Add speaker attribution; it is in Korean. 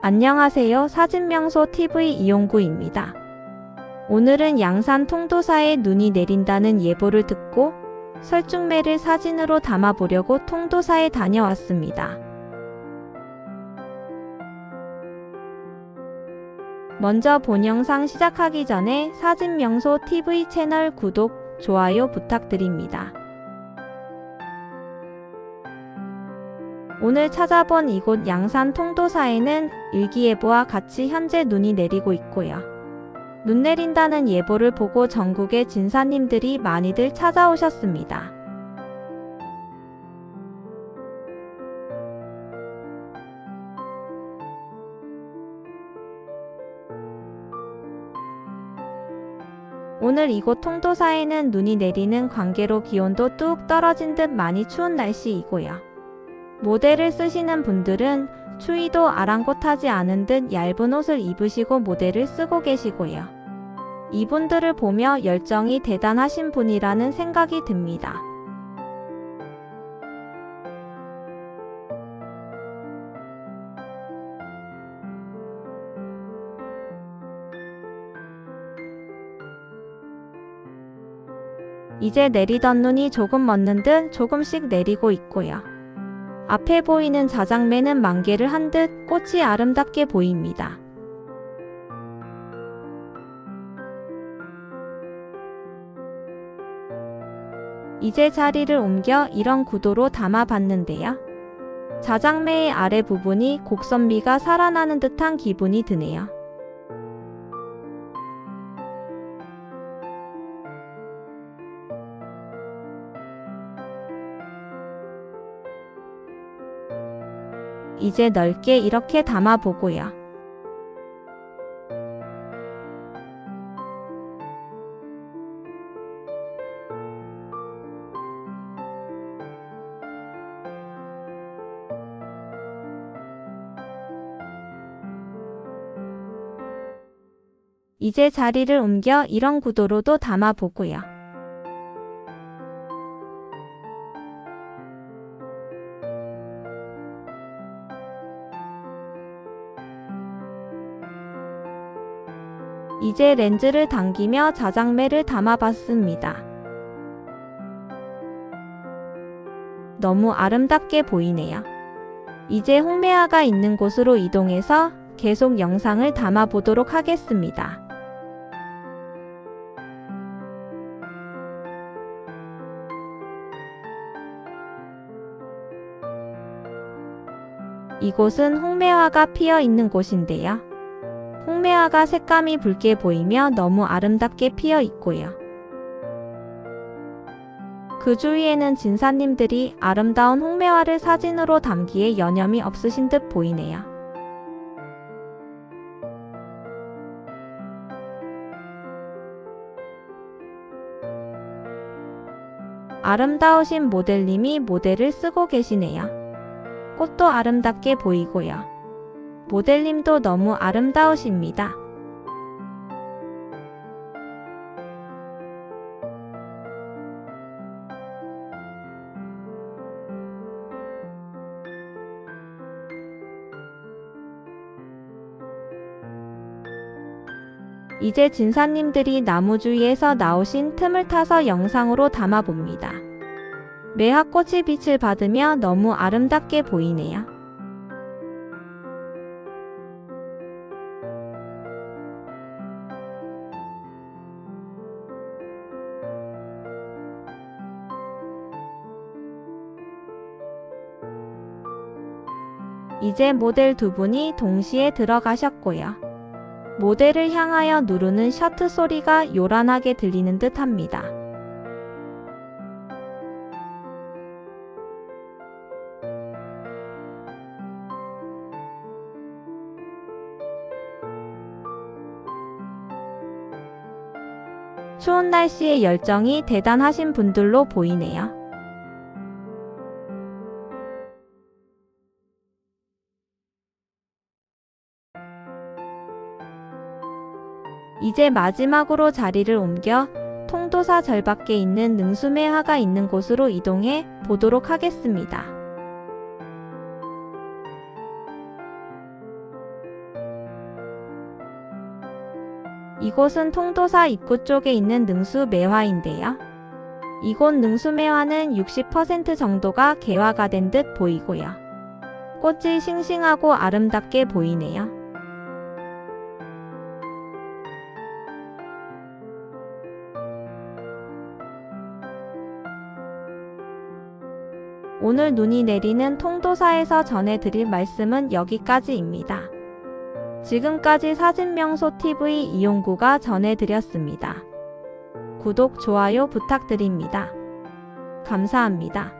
Speaker 1: 안녕하세요. 사진명소 TV 이용구입니다. 오늘은 양산 통도사에 눈이 내린다는 예보를 듣고 설중매를 사진으로 담아보려고 통도사에 다녀왔습니다. 먼저 본 영상 시작하기 전에 사진명소 TV 채널 구독, 좋아요 부탁드립니다. 오늘 찾아본 이곳 양산 통도사에는 일기예보와 같이 현재 눈이 내리고 있고요. 눈 내린다는 예보를 보고 전국의 진사님들이 많이들 찾아오셨습니다. 오늘 이곳 통도사에는 눈이 내리는 관계로 기온도 뚝 떨어진 듯 많이 추운 날씨이고요. 모델을 쓰시는 분들은 추위도 아랑곳하지 않은 듯 얇은 옷을 입으시고 모델을 쓰고 계시고요. 이분들을 보며 열정이 대단하신 분이라는 생각이 듭니다. 이제 내리던 눈이 조금 멎는 듯 조금씩 내리고 있고요. 앞에 보이는 자장매는 만개를 한 듯 꽃이 아름답게 보입니다. 이제 자리를 옮겨 이런 구도로 담아봤는데요. 자장매의 아래 부분이 곡선미가 살아나는 듯한 기분이 드네요. 이제 넓게 이렇게 담아보고요. 이제 자리를 옮겨 이런 구도로도 담아보고요. 이제 렌즈를 당기며 자장매를 담아봤습니다. 너무 아름답게 보이네요. 이제 홍매화가 있는 곳으로 이동해서 계속 영상을 담아보도록 하겠습니다. 이곳은 홍매화가 피어 있는 곳인데요. 홍매화가 색감이 붉게 보이며 너무 아름답게 피어 있고요. 그 주위에는 진사님들이 아름다운 홍매화를 사진으로 담기에 여념이 없으신 듯 보이네요. 아름다우신 모델님이 모델을 쓰고 계시네요. 꽃도 아름답게 보이고요. 모델님도 너무 아름다우십니다. 이제 진사님들이 나무 주위에서 나오신 틈을 타서 영상으로 담아봅니다. 매화꽃이 빛을 받으며 너무 아름답게 보이네요. 이제 모델 두 분이 동시에 들어가셨고요. 모델을 향하여 누르는 셔트 소리가 요란하게 들리는 듯 합니다. 추운 날씨의 열정이 대단하신 분들로 보이네요. 이제 마지막으로 자리를 옮겨 통도사 절밖에 있는 능수매화가 있는 곳으로 이동해 보도록 하겠습니다. 이곳은 통도사 입구 쪽에 있는 능수매화인데요. 이곳 능수매화는 60% 정도가 개화가 된 듯 보이고요. 꽃이 싱싱하고 아름답게 보이네요. 오늘 눈이 내리는 통도사에서 전해드릴 말씀은 여기까지입니다. 지금까지 사진명소TV 이용구가 전해드렸습니다. 구독, 좋아요 부탁드립니다. 감사합니다.